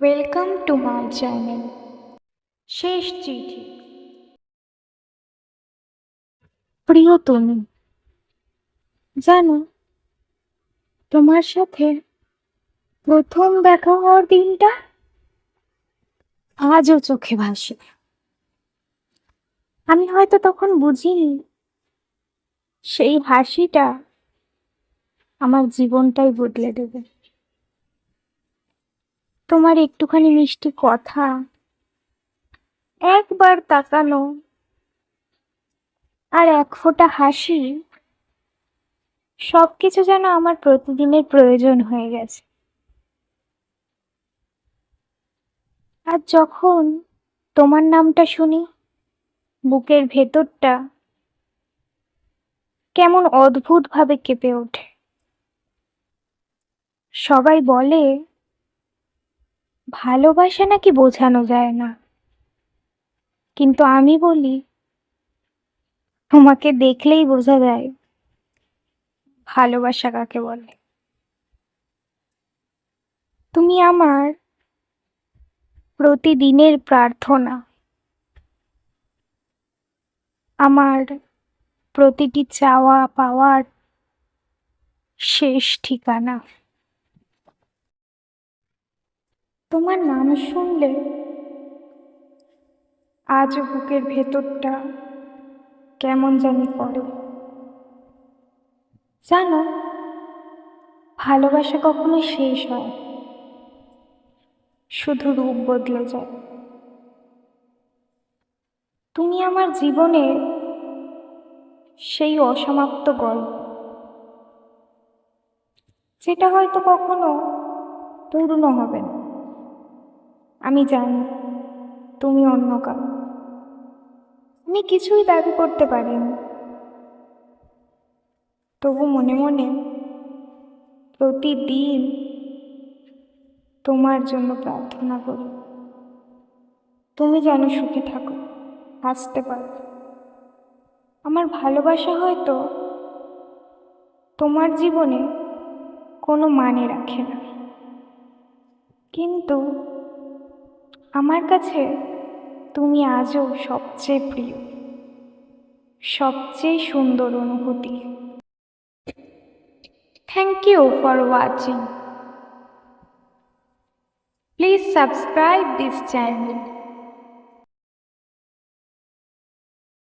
Welcome to my channel শেষ চিঠি। প্রিয় তুমি, জানো, তোমার সাথে প্রথম দেখা হওয়ার দিনটা আজও চোখে ভাসে। আমি হয়তো তখন বুঝিনি, সেই হাসিটা আমার জীবনটাই বদলে দেবে। তোমার একটুখানি মিষ্টি কথা একবার তাকানো আর এক ফোঁটা হাসি, সবকিছু যেন আমার প্রতিদিনের প্রয়োজন হয়ে গেছে। আর যখন তোমার নামটা শুনি, বুকের ভেতরটা কেমন অদ্ভুতভাবে কেঁপে ওঠে। সবাই বলে ভালোবাসা নাকি বোঝানো যায় না। কিন্তু আমি বলি, তোমাকে দেখলেই বোঝা যায় ভালোবাসা কাকে বলে। তুমি আমার প্রতিদিনের প্রার্থনা, আমার প্রতিটি চাওয়া পাওয়ার শেষ ঠিকানা। তোমার নাম শুনলে আজ বুকের ভেতরটা কেমন জানি করে। জানো, ভালোবাসা কখনো শেষ হয় শুধু রূপ বদলে যায়। তুমি আমার জীবনের সেই অসমাপ্ত গল্প, যেটা হয়তো কখনো পূর্ণ হবে না। আমি জানি, তুমি অন্য কাউ আমি কিছুই দাবি করতে পারিনি। তবু মনে মনে প্রতিদিন তোমার জন্য প্রার্থনা করি, তুমি যেন সুখে থাকো, হাসতে পারো। আমার ভালোবাসা হয়তো তোমার জীবনে কোনো মানে রাখে না। কিন্তু আমার কাছে তুমি আজও সবচেয়ে প্রিয়, সবচেয়ে সুন্দর অনুভূতি। Thank you for watching please subscribe this channel